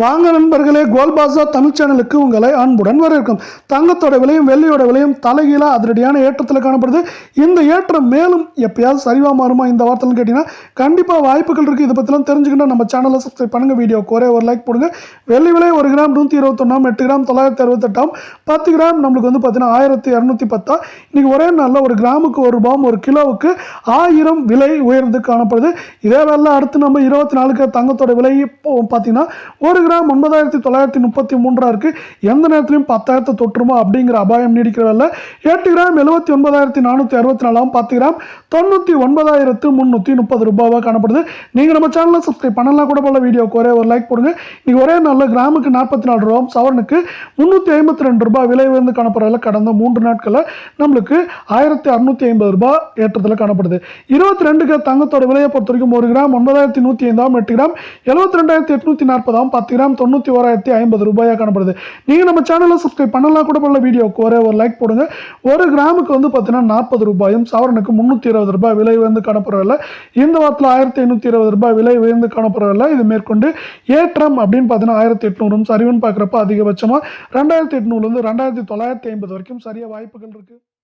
வாங்க நண்பர்களே கோல்பாசா தமிழ் சேனலுக்கு உங்களை அன்புடன் வரவேற்கும். தங்கத்தோட விலையும் வெள்ளியோட விலையும் தலைகீழாக அதிரடியான ஏற்றத்தில் காணப்படுது. இந்த ஏற்றம் மேலும் எப்பயாவது சரிவாக மாறுமா? இந்த வார்த்தைன்னு கேட்டிங்கன்னா கண்டிப்பாக வாய்ப்புகள் இருக்குது இதை பற்றிலாம் தெரிஞ்சுக்கிட்டா நம்ம சேனலை சப்ஸ்கிரைப் பண்ணுங்கள் வீடியோ ஒரே ஒரு லைக் போடுங்க. வெள்ளி விலை ஒரு கிராம் நூற்றி இருபத்தொன்னாம் எட்டு கிராம் தொள்ளாயிரத்தி அறுபத்தெட்டாம் பத்து கிராம் நம்மளுக்கு வந்து பார்த்தீங்கன்னா ஆயிரத்தி இரநூத்தி பத்தா. இன்றைக்கி ஒரே நாளில் ஒரு கிராமுக்கு ஒரு ரூபாம் ஒரு கிலோவுக்கு ஆயிரம் விலை உயர்ந்து காணப்படுது. இதே வேலை அடுத்து நம்ம இருபத்தி நாலுக்கு தங்கத்தோட விலை இப்போ பார்த்தீங்கன்னா ஒரு கிராம் ஒன்பதாயிரத்தி தொள்ளாயிரத்தி முப்பத்தி மூன்றாக இருக்குது எந்த நேரத்துலையும் பத்தாயிரத்தை தொற்றுமா அப்படிங்கிற அபாயம் நீடிக்கிறதில்ல. எட்டு கிராம் எழுபத்தி ஒன்பதாயிரத்தி நானூற்றி அறுபத்தி நாலாம் பத்து கிராம் தொண்ணூற்றி ஒன்பதாயிரத்து முந்நூற்றி முப்பது ரூபாவாக காணப்படுது. நீங்கள் நம்ம சேனலில் சப்ஸ்கிரைப் பண்ணலாம் கூட போல வீடியோக்கு ஒரே ஒரு லைக் போடுங்க. நீங்கள் ஒரே நல்ல கிராமுக்கு நாற்பத்தி நாலு ரூபாயும் சவரனுக்கு முந்நூற்றி ஐம்பத்தி ரெண்டு ரூபாய் விலை உயர்ந்து காணப்படுறதில் கடந்த மூன்று நாட்களில் நம்மளுக்கு ஆயிரத்தி அறுநூத்தி ஐம்பது ரூபாய் ஏற்றத்தில் காணப்படுது. இருபத்தி ரெண்டுக்கு தங்கத்தோட விலையை பொறுத்த வரைக்கும் ஒரு கிராம் ஒன்பதாயிரத்தி நூற்றி ஐந்தாம் எட்டு கிராம் எழுபத்தி ரெண்டாயிரத்தி எட்நூற்றி நாற்பதாம் பத்து கிராம் தொண்ணூற்றி ஓராயிரத்தி ஐம்பது ரூபாயாக காணப்படுது. நீங்கள் நம்ம சேனலை சப்ஸ்கிரைப் பண்ணலாம் கூட பண்ணல வீடியோக்கு ஒரே ஒரு லைக் போடுங்க. ஒரு கிராமுக்கு வந்து பார்த்தீங்கன்னா நாற்பது ரூபாயும் சவரனுக்கு முந்நூற்றி இருபது ரூபாய் விலை உயர்ந்து காணப்படுறதில்ல இந்த வாரத்தில் ஆயிரத்தி ஐநூற்றி இருபது ரூபாய் விலை உயர்ந்து காணப்படுறதில்ல இது மேற்கொண்டு ஏற்றம் அப்படின்னு பார்த்தீங்கன்னா ஆயிரத்தி எட்நூறும் சரிவுன்னு பார்க்குறப்ப அதிகபட்சமாக ரெண்டாயிரத்தி எட்நூறுலேருந்து ரெண்டாயிரத்தி தொள்ளாயிரத்தி ஐம்பது வரைக்கும் சரியாக வாய்ப்புகள் இருக்குது